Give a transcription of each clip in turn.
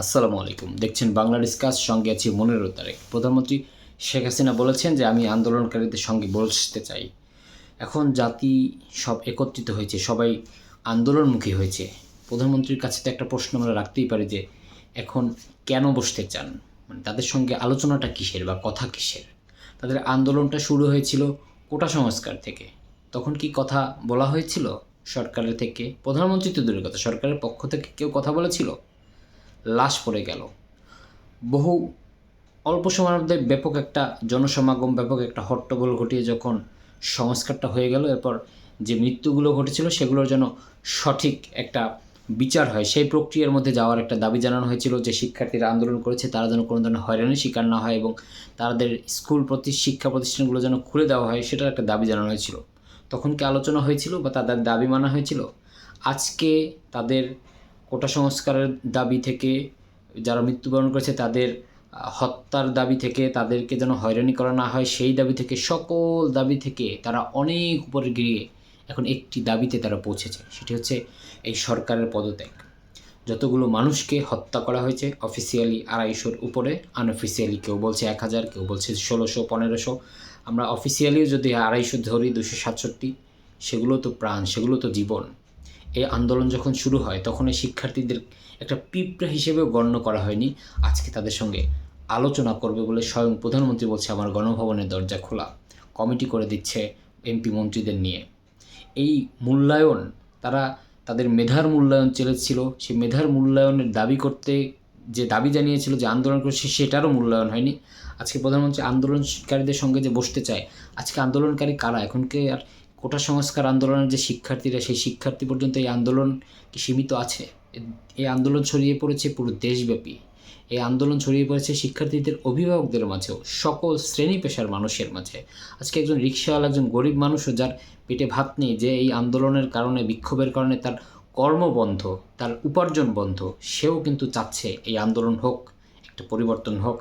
আসসালামু আলাইকুম। দেখছেন বাংলাদেশ কাজ সঙ্গে আছি মনের তারেক প্রধানমন্ত্রী শেখ হাসিনা বলেছেন যে, আমি আন্দোলনকারীদের সঙ্গে বসতে চাই। এখন জাতি সব একত্রিত হয়েছে, সবাই আন্দোলনমুখী হয়েছে। প্রধানমন্ত্রীর কাছে তো একটা প্রশ্ন আমরা রাখতেই পারি যে, এখন কেন বসতে চান? মানে তাদের সঙ্গে আলোচনাটা কিসের বা কথা কিসের? তাদের আন্দোলনটা শুরু হয়েছিল কোটা সংস্কার থেকে। তখন কি কথা বলা হয়েছিল সরকারের থেকে? প্রধানমন্ত্রী তো দূরের কথা, সরকারের পক্ষ থেকে কেউ কথা বলেছিল? লাশ পড়ে গেল। বহু অল্প সময়ের মধ্যে ব্যাপক একটা জনসমাগম, ব্যাপক একটা হট্টগোল ঘটিয়ে যখন সংস্কারটা হয়ে গেল, এরপর যে মৃত্যুগুলো ঘটেছিল সেগুলোর যেন সঠিক একটা বিচার হয়। সেই প্রক্রিয়ার মধ্যে যাওয়ার একটা দাবি জানানো হয়েছিল যে শিক্ষার্থীরা আন্দোলন করেছে, তারা যেন কোনো ধরনের হয়রানির শিকার না হয় এবং তাদের স্কুল প্রতি, শিক্ষা প্রতিষ্ঠানগুলো যেন খুলে দেওয়া হয়, সেটার একটা দাবি জানানো হয়েছিল। তখন কি আলোচনা হয়েছিল বা তাদের দাবি মানা হয়েছিল? আজকে তাদের কোটা সংস্কারের দাবি থেকে যারা মৃত্যুবরণ করেছে, তাদের হত্যার দাবি থেকে তাদেরকে যেন হয়রানি করা না হয়, সেই দাবি থেকে, সকল দাবি থেকে তারা অনেক উপরে গিয়ে এখন একটি দাবিতে তারা পৌঁছেছে। সেটি হচ্ছে এই সরকারের পদত্যাগ। যতগুলো মানুষকে হত্যা করা হয়েছে অফিসিয়ালি আড়াইশোর উপরে আনঅফিসিয়ালি কেউ বলছে এক হাজার, কেউ বলছে ষোলোশো, পনেরোশো। আমরা অফিসিয়ালিও যদি আড়াইশো ধরি দুশো সাতষট্টি, সেগুলো তো প্রাণ, সেগুলো তো জীবন। এই আন্দোলন যখন শুরু হয়, তখন এই শিক্ষার্থীদের একটা পিঁপড়া হিসেবেও গণ্য করা হয়নি। আজকে তাদের সঙ্গে আলোচনা করবে বলে স্বয়ং প্রধানমন্ত্রী বলছে, আমার গণভবনের দরজা খোলা। কমিটি করে দিচ্ছে এমপি মন্ত্রীদের নিয়ে। এই মূল্যায়ন, তারা তাদের মেধার মূল্যায়ন চেয়েছিল। সেই মেধার মূল্যায়নের দাবি করতে যে দাবি জানিয়েছিল যে আন্দোলন করছে সেটারও মূল্যায়ন হয়নি। আজকে প্রধানমন্ত্রী আন্দোলনকারীদের সঙ্গে যে বসতে চায়, আজকে আন্দোলনকারী কারা? এখনকে আর কোটা সংস্কার আন্দোলনের যে শিক্ষার্থীরা, সেই শিক্ষার্থী পর্যন্ত এই আন্দোলন কি সীমিত আছে? এই আন্দোলন ছড়িয়ে পড়েছে পুরো দেশব্যাপী। এই আন্দোলন ছড়িয়ে পড়েছে শিক্ষার্থীদের, অভিভাবকদের মাঝেও, সকল শ্রেণি পেশার মানুষের মাঝে। আজকে একজন রিক্সাওয়ালা একজন গরিব মানুষও যার পেটে ভাত নেই, যে এই আন্দোলনের কারণে, বিক্ষোভের কারণে তার কর্ম বন্ধ, তার উপার্জন বন্ধ, সেও কিন্তু চাচ্ছে এই আন্দোলন হোক, একটা পরিবর্তন হোক।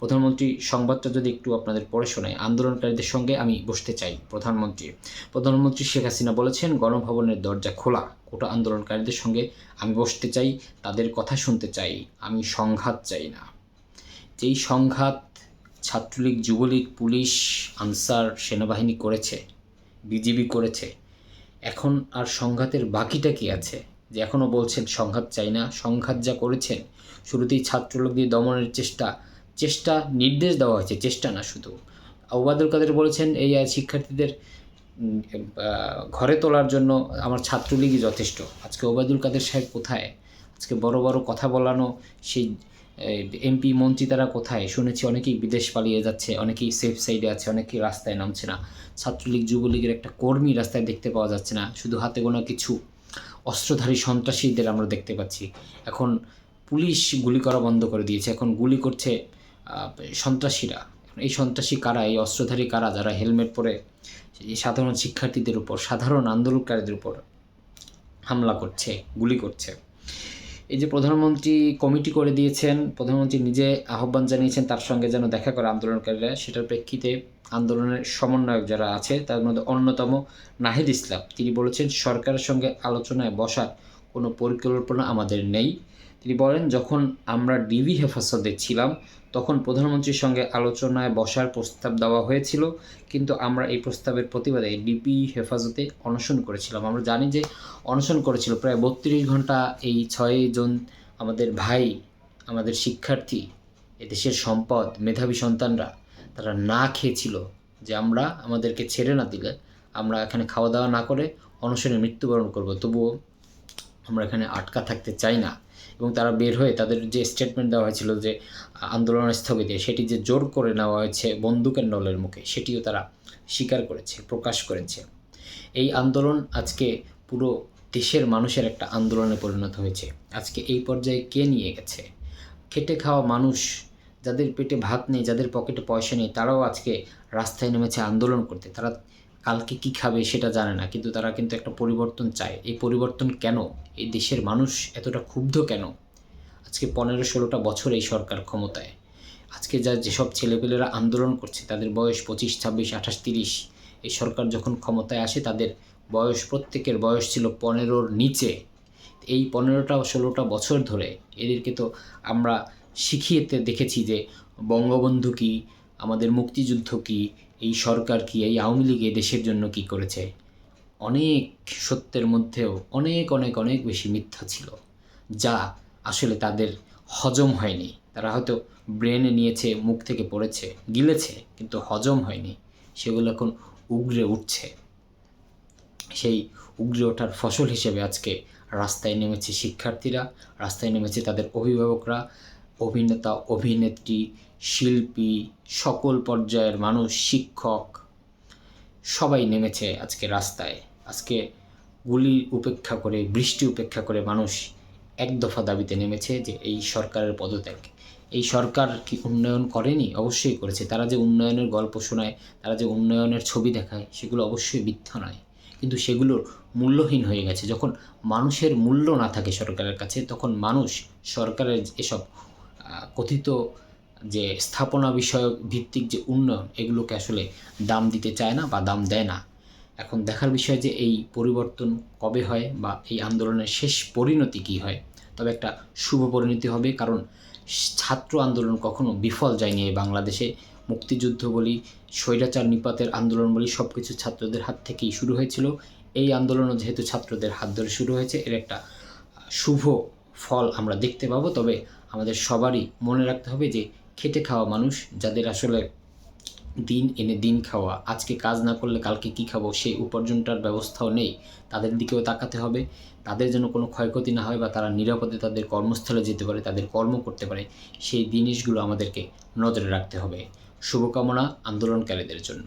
প্রধানমন্ত্রী, সংবাদটা যদি একটু আপনাদের পড়ে শোনায় আন্দোলনকারীদের সঙ্গে আমি বসতে চাই প্রধানমন্ত্রী। প্রধানমন্ত্রী শেখ হাসিনা বলেছেন, গণভবনের দরজা খোলা, কোটা আন্দোলনকারীদের সঙ্গে আমি বসতে চাই, তাদের কথা শুনতে চাই, আমি সংঘাত চাই না। যেই সংঘাত ছাত্রলীগ, যুবলীগ, পুলিশ, আনসার সেনাবাহিনী করেছে, বিজিবি করেছে, এখন আর সংঘাতের বাকিটা কি আছে? যে এখনও বলছেন, সংঘাত চাই না, সংঘাত যা করেছেন, শুরুতেই ছাত্রলীগ দিয়ে দমনের চেষ্টা চেষ্টা, নির্দেশ দেওয়া হয়েছে, চেষ্টা না শুধু। ওবায়দুল কাদের বলেছেন, এই শিক্ষার্থীদের ঘরে তোলার জন্য আমার ছাত্রলীগই যথেষ্ট। আজকে ওবায়দুল কাদের সাহেব কোথায়? আজকে বড় বড় কথা বলানো, সেই এমপি মন্ত্রী তারা কোথায়? শুনেছি অনেকেই বিদেশ পালিয়ে যাচ্ছে, অনেকেই সেফ সাইডে আছে, অনেকেই রাস্তায় নামছে না। ছাত্রলীগ, যুবলীগের একটা কর্মী রাস্তায় দেখতে পাওয়া যাচ্ছে না। শুধু হাতে গোনা কিছু অস্ত্রধারী সন্ত্রাসীদের আমরা দেখতে পাচ্ছি। এখন পুলিশ গুলি করা বন্ধ করে দিয়েছে। এখন গুলি করছে সন্ত্রাসীরা। এই সন্ত্রাসী কারা, এই অস্ত্রধারী কারা যারা হেলমেট পরে সাধারণ শিক্ষার্থীদের উপর, সাধারণ আন্দোলনকারীদের উপর হামলা করছে, গুলি করছে। এই যে প্রধানমন্ত্রী কমিটি করে দিয়েছেন, প্রধানমন্ত্রী নিজে আহ্বান জানিয়েছেন তার সঙ্গে যেন দেখা করে আন্দোলনকারীরা, সেটার প্রেক্ষিতে আন্দোলনের সমন্বয়ক যারা আছে, তার মধ্যে অন্যতম নাহিদ ইসলাম। তিনি বলেছেন, সরকারের সঙ্গে আলোচনায় বসার কোনো পরিকল্পনা আমাদের নেই। তিনি বলেন, যখন আমরা ডিবি হেফাজতে ছিলাম, তখন প্রধানমন্ত্রীর সঙ্গে আলোচনায় বসার প্রস্তাব দেওয়া হয়েছিল, কিন্তু আমরা এই প্রস্তাবের প্রতিবাদে ডিবি হেফাজতে অনশন করেছিলাম। আমরা জানি যে অনশন করেছিল প্রায় বত্রিশ ঘণ্টা এই ছয় জন আমাদের ভাই, আমাদের শিক্ষার্থী, এদেশের সম্পদ, মেধাবী সন্তানরা, তারা না খেয়েছিল যে আমরা আমাদেরকে ছেড়ে না দিলে, আমরা এখানে খাওয়া দাওয়া না করে অনশনে মৃত্যুবরণ করব। তবুও আমরা এখানে আটকা থাকতে চাই না। এবং তারা বের হয়ে তাদের যে স্টেটমেন্ট দেওয়া হয়েছিল যে আন্দোলনের স্থগিতে, সেটি যে জোর করে নেওয়া হয়েছে বন্দুকের নলের মুখে, সেটিও তারা স্বীকার করেছে, প্রকাশ করেছে। এই আন্দোলন আজকে পুরো দেশের মানুষের একটা আন্দোলনে পরিণত হয়েছে। আজকে এই পর্যায়ে কে নিয়ে গেছে? খেটে খাওয়া মানুষ, যাদের পেটে ভাত নেই, যাদের পকেটে পয়সা নেই, তারাও আজকে রাস্তায় নেমেছে আন্দোলন করতে। তারা কালকে কি খাবে সেটা জানে না, কিন্তু তারা কিন্তু একটা পরিবর্তন চায়। এই পরিবর্তন কেন? এই দেশের মানুষ এতটা ক্ষুব্ধ কেন? আজকে পনেরো ষোলোটা বছর এই সরকার ক্ষমতায়। আজকে যা যেসব ছেলেপেলেরা আন্দোলন করছে, তাদের বয়স পঁচিশ, ছাব্বিশ, আঠাশ, তিরিশ, এই সরকার যখন ক্ষমতায় আসে, তাদের বয়স প্রত্যেকের বয়স ছিল পনেরোর নিচে। এই পনেরোটা, ষোলোটা বছর ধরে এদেরকে তো আমরা শিখিয়েতে দেখেছি যে বঙ্গবন্ধু কী, আমাদের মুক্তিযুদ্ধ কী এই সরকার কি, এই আওয়ামী লীগ এ দেশের জন্য কি করেছে? অনেক সত্যের মধ্যেও অনেক অনেক অনেক বেশি মিথ্যা ছিল, যা আসলে তাদের হজম হয়নি। তারা হয়তো ব্রেনে নিয়েছে, মুখ থেকে পড়েছে, গিলেছে, কিন্তু হজম হয়নি। সেগুলো এখন উগরে উঠছে। সেই উগরে ওঠার ফসল হিসেবে আজকে রাস্তায় নেমেছে শিক্ষার্থীরা, রাস্তায় নেমেছে তাদের অভিভাবকরা অভিনেতা, অভিনেত্রী, শিল্পী, সকল পর্যায়ের মানুষ, শিক্ষক, সবাই নেমেছে আজকে রাস্তায়। আজকে গুলি উপেক্ষা করে, বৃষ্টি উপেক্ষা করে মানুষ এক দফা দাবিতে নেমেছে যে এই সরকারের পদত্যাগ। এই সরকার কি উন্নয়ন করেনি? অবশ্যই করেছে। তারা যে উন্নয়নের গল্প শোনায়, তারা যে উন্নয়নের ছবি দেখায়, সেগুলো অবশ্যই মিথ্যা নয়। কিন্তু সেগুলোর মূল্যহীন হয়ে গেছে। যখন মানুষের মূল্য না থাকে সরকারের কাছে, তখন মানুষ সরকারের এসব কথিত যে স্থাপনা বিষয়ক ভিত্তিক যে উন্নয়ন, এগুলোকে আসলে দাম দিতে চায় না বা দাম দেয় না। এখন দেখার বিষয় যে এই পরিবর্তন কবে হয় বা এই আন্দোলনের শেষ পরিণতি কী হয়, তবে একটা শুভ পরিণতি হবে, কারণ ছাত্র আন্দোলন কখনো বিফল যায়নি এই বাংলাদেশে। মুক্তিযুদ্ধ বলি, স্বৈরাচার নিপাতের আন্দোলন বলি সব কিছু ছাত্রদের হাত থেকেই শুরু হয়েছিল। এই আন্দোলনও যেহেতু ছাত্রদের হাত ধরে শুরু হয়েছে, এর একটা শুভ ফল আমরা দেখতে পাবো, তবে আমাদের সবারই মনে রাখতে হবে যে খেটে খাওয়া মানুষ যাদের আসলে দিন এনে দিন খাওয়া, আজকে কাজ না করলে কালকে কি খাব সেই উপার্জনটার ব্যবস্থাও নেই। তাদের দিকেও তাকাতে হবে, তাদের যেন কোনো ক্ষয়ক্ষতি না হয় বা তারা নিরাপদে তাদের কর্মস্থলে যেতে পারে, তাদের কর্ম করতে পারে, সেই জিনিসগুলো আমাদেরকে নজরে রাখতে হবে। শুভকামনা আন্দোলনকারীদের জন্য।